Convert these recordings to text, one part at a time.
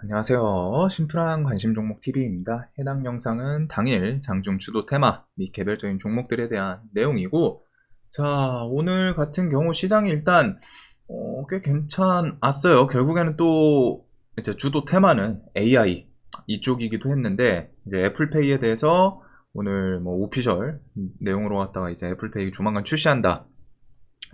안녕하세요. 심플한 관심 종목 TV입니다. 해당 영상은 당일 장중 주도 테마 및 개별적인 종목들에 대한 내용이고, 자, 오늘 같은 경우 시장이 일단, 어, 꽤 괜찮았어요. 결국에는 또, 이제 주도 테마는 AI 이쪽이기도 했는데, 이제 애플페이에 대해서 오늘 뭐 오피셜 내용으로 갔다가 이제 애플페이 조만간 출시한다.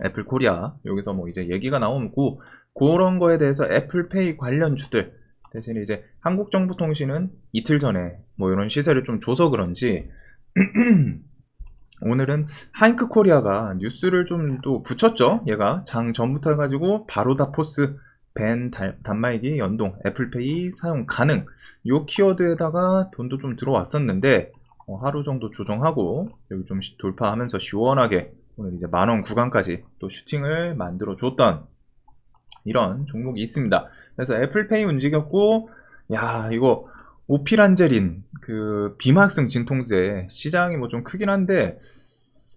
애플 코리아. 여기서 뭐 이제 얘기가 나오고, 그런 거에 대해서 애플페이 관련 주들, 대신에 이제 한국정보통신은 이틀 전에 뭐 이런 시세를 좀 줘서 그런지 오늘은 하이크 코리아가 뉴스를 좀 또 붙였죠. 얘가 장 전부터 해가지고 바로 다 포스 밴 달- 단말기 연동 애플페이 사용 가능 요 키워드에다가 돈도 좀 들어왔었는데 어, 하루 정도 조정하고 여기 좀 시- 돌파하면서 시원하게 오늘 이제 만원 구간까지 또 슈팅을 만들어 줬던 이런 종목이 있습니다. 그래서 애플페이 움직였고, 야, 이거, 오피란제린, 그, 비마학생 진통제, 시장이 뭐 좀 크긴 한데,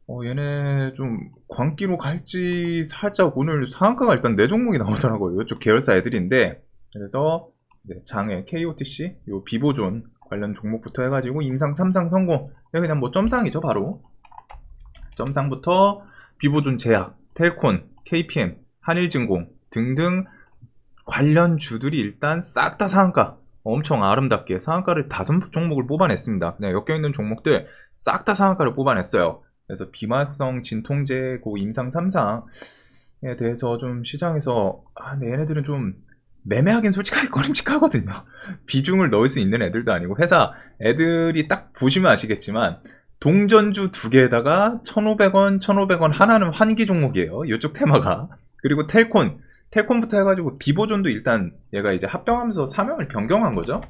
어, 얘네 좀, 광기로 갈지, 살짝 오늘 상한가가 일단 네 종목이 나오더라고요. 이쪽 계열사 애들인데, 그래서, 네, 장애, KOTC, 요 비보존 관련 종목부터 해가지고, 임상 3상 성공. 이거 그냥 뭐 점상이죠, 바로. 점상부터, 비보존 제약, 텔콘, KPM, 한일증공 등등 관련 주들이 일단 싹 다 상한가 엄청 아름답게 상한가를 다섯 종목을 뽑아냈습니다. 그냥 엮여있는 종목들 싹 다 상한가를 뽑아냈어요. 그래서 비만성 진통제 고 임상 3상에 대해서 좀 시장에서 아, 근데 얘네들은 좀 매매하긴 솔직하게 꺼림칙하거든요. 비중을 넣을 수 있는 애들도 아니고 회사 애들이 딱 보시면 아시겠지만 동전주 두 개에다가 1,500원, 1,500원 하나는 환기 종목이에요. 이쪽 테마가. 그리고 텔콘, 텔콘부터 해가지고 비보존도 일단 얘가 이제 합병하면서 사명을 변경한 거죠.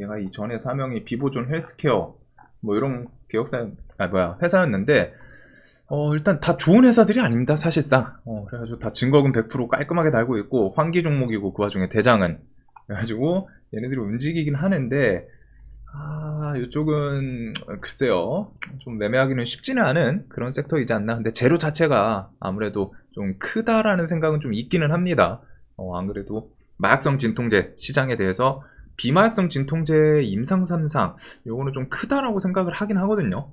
얘가 이전에 사명이 비보존 헬스케어 뭐 이런 기업사 아 뭐야 회사였는데 어 일단 다 좋은 회사들이 아닙니다 사실상 어 그래가지고 다 증거금 100% 깔끔하게 달고 있고 환기 종목이고 그 와중에 대장은 그래가지고 얘네들이 움직이긴 하는데 아 이쪽은 글쎄요 좀 매매하기는 쉽지는 않은 그런 섹터이지 않나 근데 재료 자체가 아무래도 좀 크다라는 생각은 좀 있기는 합니다. 어, 안 그래도 마약성 진통제 시장에 대해서 비마약성 진통제 임상 3상 요거는 좀 크다라고 생각을 하긴 하거든요.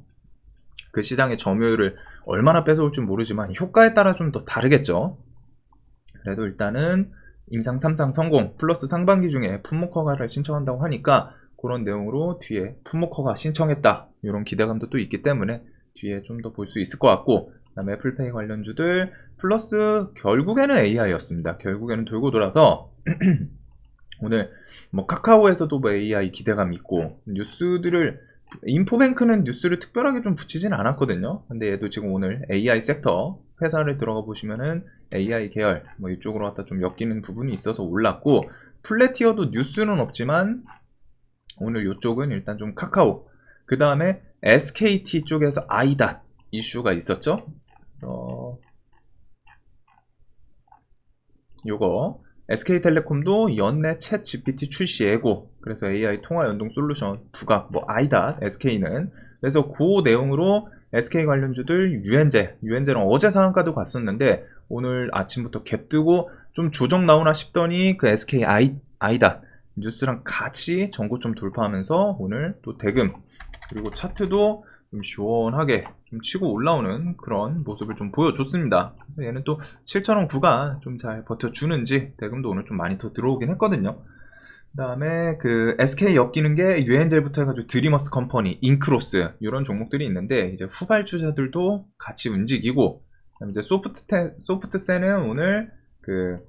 그 시장의 점유율을 얼마나 뺏어올지 모르지만 효과에 따라 좀 더 다르겠죠. 그래도 일단은 임상 3상 성공 플러스 상반기 중에 품목 허가를 신청한다고 하니까 그런 내용으로 뒤에 품목 허가 신청했다 이런 기대감도 또 있기 때문에 뒤에 좀 더 볼 수 있을 것 같고 그다음에 애플페이 관련주들 플러스 결국에는 AI였습니다. 결국에는 돌고 돌아서 오늘 뭐 카카오에서도 뭐 AI 기대감 있고 뉴스들을 인포뱅크는 뉴스를 특별하게 좀 붙이진 않았거든요. 근데 얘도 지금 오늘 AI 섹터 회사를 들어가 보시면은 AI 계열 뭐 이쪽으로 갖다 좀 엮이는 부분이 있어서 올랐고 플래티어도 뉴스는 없지만 오늘 이쪽은 일단 좀 카카오. 그 다음에 SKT 쪽에서 아이닷 이슈가 있었죠. 어, 요거. SK텔레콤도 연내 챗 GPT 출시 예고. 그래서 AI 통화 연동 솔루션 부각 뭐 아이다 SK는. 그래서 그 내용으로 SK 관련주들 유엔제 유엔제랑 어제 상한가도 갔었는데 오늘 아침부터 갭 뜨고 좀 조정 나오나 싶더니 그 SK 아이 아이다 뉴스랑 같이 전고 점 돌파하면서 오늘 또 대금 그리고 차트도 좀 시원하게 좀 치고 올라오는 그런 모습을 좀 보여줬습니다. 얘는 또 7,000원 구간 좀잘 버텨주는지 대금도 오늘 좀 많이 더 들어오긴 했거든요. 그 다음에 그 SK 엮이는 게 유엔젤부터 해가지고 드리머스 컴퍼니, 인크로스 이런 종목들이 있는데 이제 후발주자들도 같이 움직이고 그다음에 이제 소프트 소프트세는 오늘 그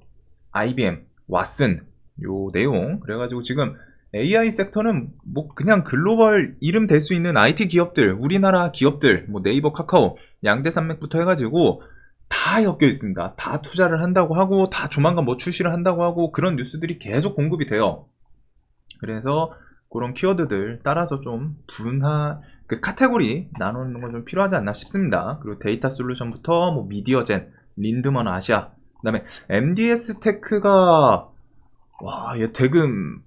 IBM, 왓슨 요 내용 그래가지고 지금 AI 섹터는 뭐 그냥 글로벌 이름 될 수 있는 IT 기업들, 우리나라 기업들, 뭐 네이버, 카카오, 양대 산맥부터 해가지고 다 엮여 있습니다. 다 투자를 한다고 하고, 다 조만간 뭐 출시를 한다고 하고, 그런 뉴스들이 계속 공급이 돼요. 그래서 그런 키워드들 따라서 좀 분화, 그 카테고리 나누는 건 좀 필요하지 않나 싶습니다. 그리고 데이터 솔루션부터 뭐 미디어젠, 린드먼 아시아, 그 다음에 MDS 테크가, 와, 얘 대금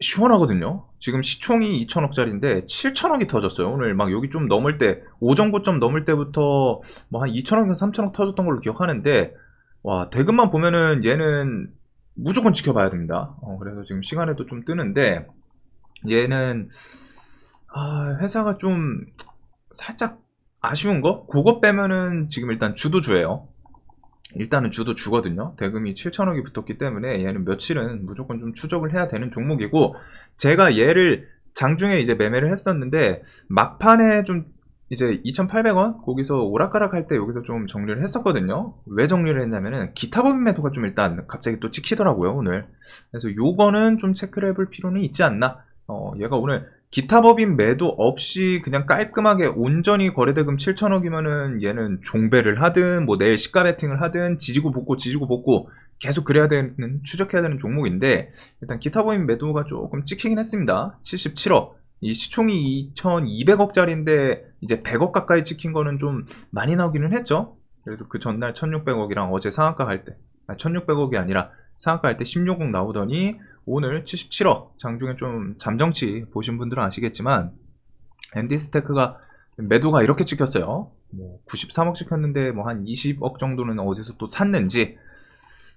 시원하거든요. 지금 시총이 2천억짜리인데 7천억이 터졌어요. 오늘 막 여기 좀 넘을 때, 오전고점 넘을 때부터 뭐 한 2천억에서 3천억 터졌던 걸로 기억하는데, 와, 대금만 보면은 얘는 무조건 지켜봐야 됩니다. 어, 그래서 지금 시간에도 좀 뜨는데 얘는 아, 회사가 좀 살짝 아쉬운 거? 그거 빼면은 지금 일단 주도주예요. 일단은 주도 주거든요. 대금이 7천억이 붙었기 때문에 얘는 며칠은 무조건 좀 추적을 해야 되는 종목이고 제가 얘를 장중에 이제 매매를 했었는데 막판에 좀 이제 2,800원 거기서 오락가락 할 때 여기서 좀 정리를 했었거든요. 왜 정리를 했냐면은 기타 법인 매도가 좀 일단 갑자기 또 찍히더라고요 오늘. 그래서 요거는 좀 체크를 해볼 필요는 있지 않나. 어 얘가 오늘 기타 법인 매도 없이 그냥 깔끔하게 온전히 거래대금 7천억이면은 얘는 종배를 하든 뭐 내일 시가 베팅을 하든 지지고 볶고 지지고 볶고 계속 그래야 되는 추적해야 되는 종목인데 일단 기타 법인 매도가 조금 찍히긴 했습니다. 77억. 이 시총이 2,200억짜리인데 이제 100억 가까이 찍힌 거는 좀 많이 나오기는 했죠. 그래서 그 전날 1,600억이랑 어제 상한가 갈 때, 아, 1,600억이 아니라 상한가 할 때 16억 나오더니 오늘 77억 장중에 좀 잠정치 보신 분들은 아시겠지만 MD 스테크가 매도가 이렇게 찍혔어요. 뭐 93억 찍혔는데 뭐 한 20억 정도는 어디서 또 샀는지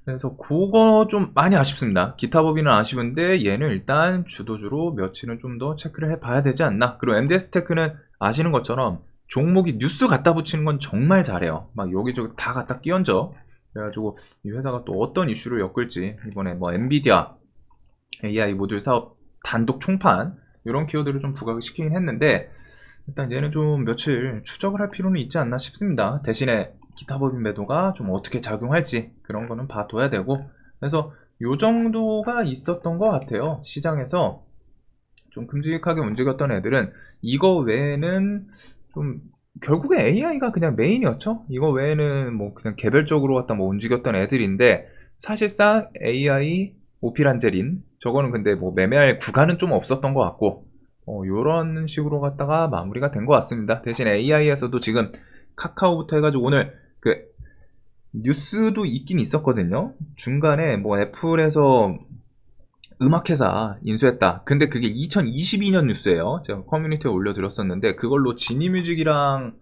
그래서 그거 좀 많이 아쉽습니다. 기타 법인은 아쉬운데 얘는 일단 주도주로 며칠은 좀 더 체크를 해봐야 되지 않나. 그리고 MDS 테크는 아시는 것처럼 종목이 뉴스 갖다 붙이는 건 정말 잘해요. 막 여기저기 다 갖다 끼얹어. 그래가지고 이 회사가 또 어떤 이슈를 엮을지 이번에 뭐 엔비디아 AI 모듈 사업 단독 총판 이런 키워드를 좀 부각을 시키긴 했는데 일단 얘는 좀 며칠 추적을 할 필요는 있지 않나 싶습니다. 대신에 기타 법인 매도가 좀 어떻게 작용할지 그런 거는 봐둬야 되고 그래서 요 정도가 있었던 것 같아요. 시장에서 좀 큼직하게 움직였던 애들은 이거 외에는 좀 결국에 AI가 그냥 메인이었죠. 이거 외에는 뭐 그냥 개별적으로 갖다 뭐 움직였던 애들인데 사실상 AI 오피란제린 저거는 근데 뭐 매매할 구간은 좀 없었던 것 같고 어, 요런 식으로 갔다가 마무리가 된 것 같습니다. 대신 AI에서도 지금 카카오부터 해가지고 오늘 그 뉴스도 있긴 있었거든요. 중간에 뭐 애플에서 음악회사 인수했다. 근데 그게 2022년 뉴스예요. 제가 커뮤니티에 올려드렸었는데 그걸로 지니뮤직이랑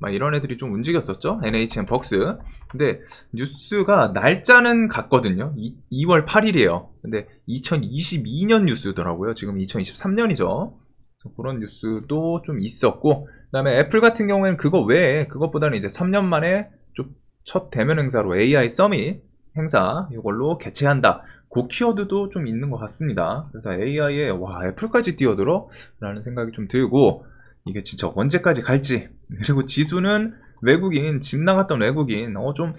막 이런 애들이 좀 움직였었죠. NHN 벅스. 근데 뉴스가 날짜는 같거든요. 2, 월 8일이에요. 근데 2022년 뉴스더라고요. 지금 2023년이죠. 그런 뉴스도 좀 있었고, 그 다음에 애플 같은 경우에는 그거 외에, 그것보다는 이제 3년 만에 좀 첫 대면 행사로 AI 서밋 행사 이걸로 개최한다. 그 키워드도 좀 있는 것 같습니다. 그래서 AI에 와 애플까지 뛰어들어? 라는 생각이 좀 들고 이게 진짜 언제까지 갈지 그리고 지수는 외국인 집 나갔던 외국인 어 좀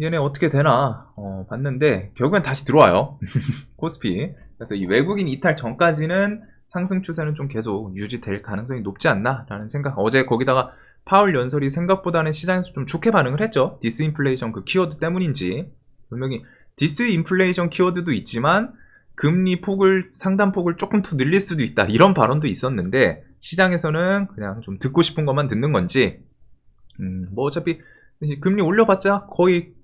얘네 어떻게 되나 어 봤는데 결국엔 다시 들어와요. 코스피. 그래서 이 외국인 이탈 전까지는 상승 추세는 좀 계속 유지될 가능성이 높지 않나 라는 생각 어제 거기다가 파월 연설이 생각보다는 시장에서 좀 좋게 반응을 했죠. 디스인플레이션 그 키워드 때문인지. 분명히 디스인플레이션 키워드도 있지만 금리 폭을 상단 폭을 조금 더 늘릴 수도 있다. 이런 발언도 있었는데 시장에서는 그냥 좀 듣고 싶은 것만 듣는 건지 음, 뭐 어차피 금리 올려봤자 거의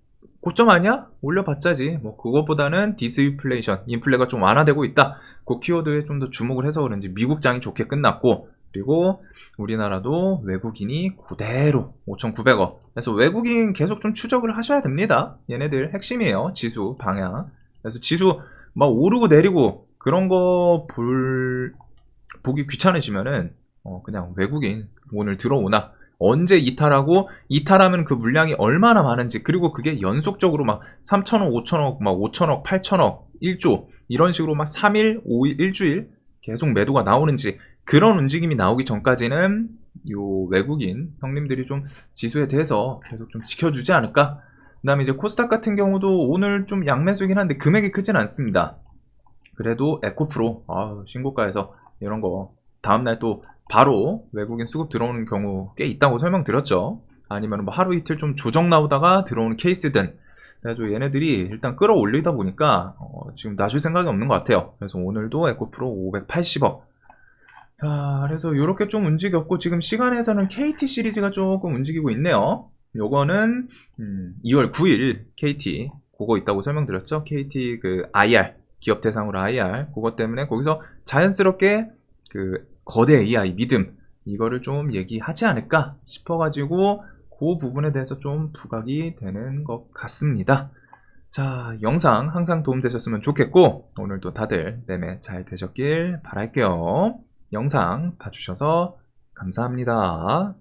고점 아니야? 올려봤자지 뭐 그것보다는 디스인플레이션 인플레가 좀 완화되고 있다 그 키워드에 좀 더 주목을 해서 그런지 미국장이 좋게 끝났고 그리고 우리나라도 외국인이 그대로 5,900억. 그래서 외국인 계속 좀 추적을 하셔야 됩니다. 얘네들 핵심이에요. 지수 방향. 그래서 지수 막 오르고 내리고 그런 거 볼, 보기 귀찮으시면은 어, 그냥 외국인 오늘 들어오나 언제 이탈하고 이탈하면 그 물량이 얼마나 많은지 그리고 그게 연속적으로 막 3천억, 5천억, 막 5천억, 8천억, 1조 이런 식으로 막 3일, 5일, 일주일 계속 매도가 나오는지 그런 움직임이 나오기 전까지는 요 외국인 형님들이 좀 지수에 대해서 계속 좀 지켜주지 않을까? 그 다음에 이제 코스닥 같은 경우도 오늘 좀 양매수이긴 한데 금액이 크진 않습니다. 그래도 에코프로 아, 신고가에서 이런 거 다음날 또 바로 외국인 수급 들어오는 경우 꽤 있다고 설명드렸죠. 아니면 뭐 하루 이틀 좀 조정 나오다가 들어오는 케이스든 그래가지고 얘네들이 일단 끌어올리다 보니까 어, 지금 놔줄 생각이 없는 것 같아요. 그래서 오늘도 에코프로 580억 자, 그래서 이렇게 좀 움직였고 지금 시간에서는 KT 시리즈가 조금 움직이고 있네요. 요거는 음, 2월 9일 KT 그거 있다고 설명드렸죠. KT 그 IR 기업 대상으로 IR 그것 때문에 거기서 자연스럽게 그 거대 AI 믿음 이거를 좀 얘기하지 않을까 싶어가지고 그 부분에 대해서 좀 부각이 되는 것 같습니다. 자, 영상 항상 도움되셨으면 좋겠고, 오늘도 다들 매매 잘 되셨길 바랄게요. 영상 봐주셔서 감사합니다.